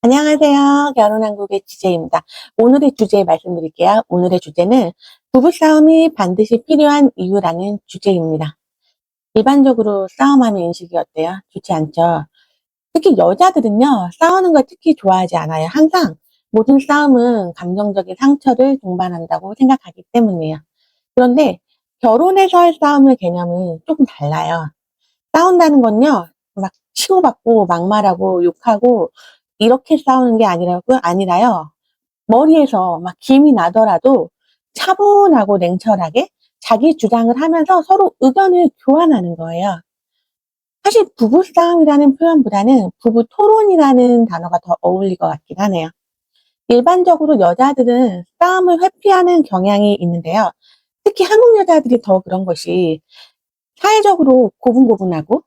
안녕하세요. 결혼한국의 지제입니다. 오늘의 주제 말씀드릴게요. 오늘의 주제는 부부싸움이 반드시 필요한 이유라는 주제입니다. 일반적으로 싸움하는 인식이 어때요? 좋지 않죠? 특히 여자들은요, 싸우는 걸 특히 좋아하지 않아요. 항상 모든 싸움은 감정적인 상처를 동반한다고 생각하기 때문이에요. 그런데 결혼에서의 싸움의 개념은 조금 달라요. 싸운다는 건요, 막 치고받고 막말하고 욕하고 이렇게 싸우는 게 아니라고 아니라요. 머리에서 막 김이 나더라도 차분하고 냉철하게 자기 주장을 하면서 서로 의견을 교환하는 거예요. 사실 부부싸움이라는 표현보다는 부부 토론이라는 단어가 더 어울릴 것 같긴 하네요. 일반적으로 여자들은 싸움을 회피하는 경향이 있는데요. 특히 한국 여자들이 더 그런 것이 사회적으로 고분고분하고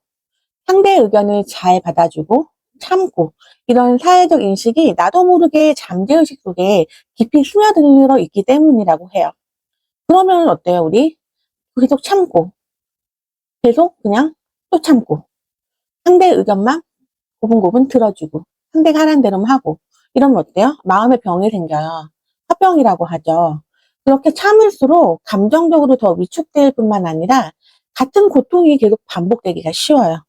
상대의 의견을 잘 받아주고 참고 이런 사회적 인식이 나도 모르게 잠재의식 속에 깊이 스며들어 있기 때문이라고 해요. 그러면 어때요, 우리? 계속 참고, 계속 그냥 또 참고, 상대의 의견만 고분고분 들어주고, 상대가 하라는 대로만 하고, 이러면 어때요? 마음의 병이 생겨요. 화병이라고 하죠. 그렇게 참을수록 감정적으로 더 위축될 뿐만 아니라 같은 고통이 계속 반복되기가 쉬워요.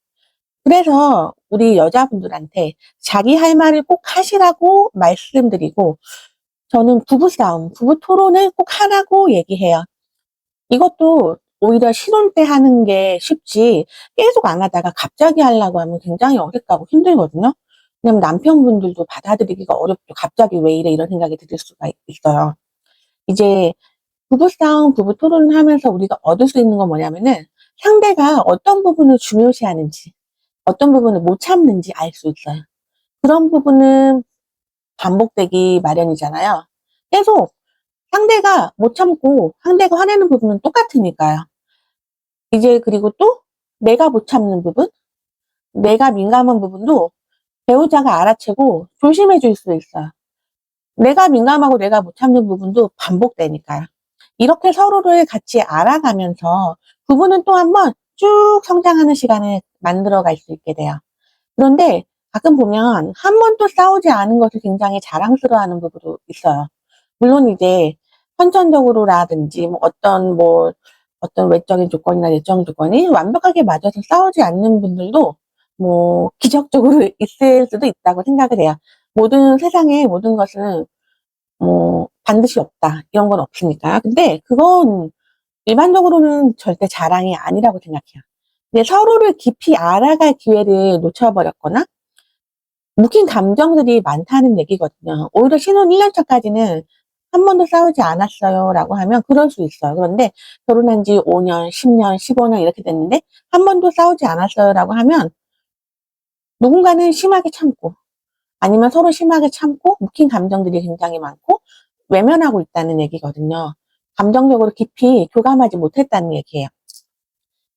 그래서 우리 여자분들한테 자기 할 말을 꼭 하시라고 말씀드리고 저는 부부싸움, 부부 토론을 꼭 하라고 얘기해요. 이것도 오히려 신혼 때 하는 게 쉽지 계속 안 하다가 갑자기 하려고 하면 굉장히 어렵다고 힘들거든요. 왜냐면 남편분들도 받아들이기가 어렵죠. 갑자기 왜 이래 이런 생각이 들 수가 있어요. 이제 부부싸움, 부부 토론을 하면서 우리가 얻을 수 있는 건 뭐냐면은 상대가 어떤 부분을 중요시하는지 어떤 부분을 못 참는지 알 수 있어요. 그런 부분은 반복되기 마련이잖아요. 계속 상대가 못 참고 상대가 화내는 부분은 똑같으니까요. 이제 그리고 또 내가 못 참는 부분, 내가 민감한 부분도 배우자가 알아채고 조심해 줄 수 있어요. 내가 민감하고 내가 못 참는 부분도 반복되니까요. 이렇게 서로를 같이 알아가면서 부부는 또 한번 쭉 성장하는 시간을 만들어 갈 수 있게 돼요. 그런데 가끔 보면 한 번도 싸우지 않은 것을 굉장히 자랑스러워하는 부부도 있어요. 물론 이제 선천적으로라든지 뭐 어떤 뭐 어떤 외적인 조건이나 내적인 조건이 완벽하게 맞아서 싸우지 않는 분들도 뭐 기적적으로 있을 수도 있다고 생각을 해요. 모든 세상에 모든 것은 뭐 반드시 없다 이런 건 없으니까. 근데 그건 일반적으로는 절대 자랑이 아니라고 생각해요. 서로를 깊이 알아갈 기회를 놓쳐버렸거나 묵힌 감정들이 많다는 얘기거든요. 오히려 신혼 1년 차까지는 한 번도 싸우지 않았어요 라고 하면 그럴 수 있어요. 그런데 결혼한 지 5년, 10년, 15년 이렇게 됐는데 한 번도 싸우지 않았어요 라고 하면 누군가는 심하게 참고 아니면 서로 심하게 참고 묵힌 감정들이 굉장히 많고 외면하고 있다는 얘기거든요. 감정적으로 깊이 교감하지 못했다는 얘기예요.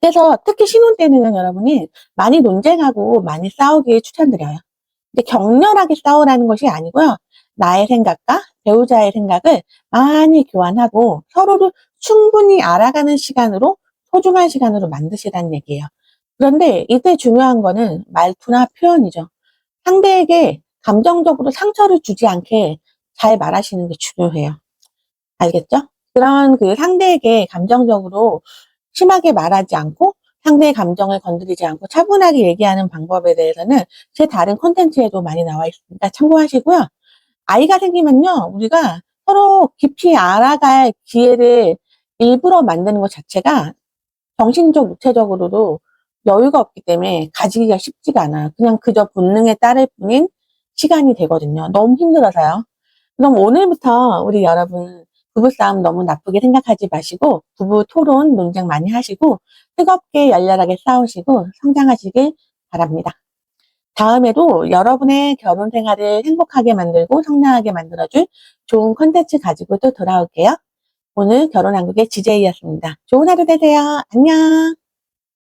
그래서 특히 신혼 때는 여러분이 많이 논쟁하고 많이 싸우길 추천드려요. 근데 격렬하게 싸우라는 것이 아니고요. 나의 생각과 배우자의 생각을 많이 교환하고 서로를 충분히 알아가는 시간으로 소중한 시간으로 만드시라는 얘기예요. 그런데 이때 중요한 거는 말투나 표현이죠. 상대에게 감정적으로 상처를 주지 않게 잘 말하시는 게 중요해요. 알겠죠? 그런 그 상대에게 감정적으로 심하게 말하지 않고 상대의 감정을 건드리지 않고 차분하게 얘기하는 방법에 대해서는 제 다른 콘텐츠에도 많이 나와 있으니까 참고하시고요. 아이가 생기면요, 우리가 서로 깊이 알아갈 기회를 일부러 만드는 것 자체가 정신적, 육체적으로도 여유가 없기 때문에 가지기가 쉽지가 않아요. 그냥 그저 본능에 따를 뿐인 시간이 되거든요. 너무 힘들어서요. 그럼 오늘부터 우리 여러분 부부싸움 너무 나쁘게 생각하지 마시고 부부 토론 논쟁 많이 하시고 뜨겁게 열렬하게 싸우시고 성장하시길 바랍니다. 다음에도 여러분의 결혼 생활을 행복하게 만들고 성장하게 만들어줄 좋은 컨텐츠 가지고 또 돌아올게요. 오늘 결혼한국의 지제이였습니다. 좋은 하루 되세요. 안녕.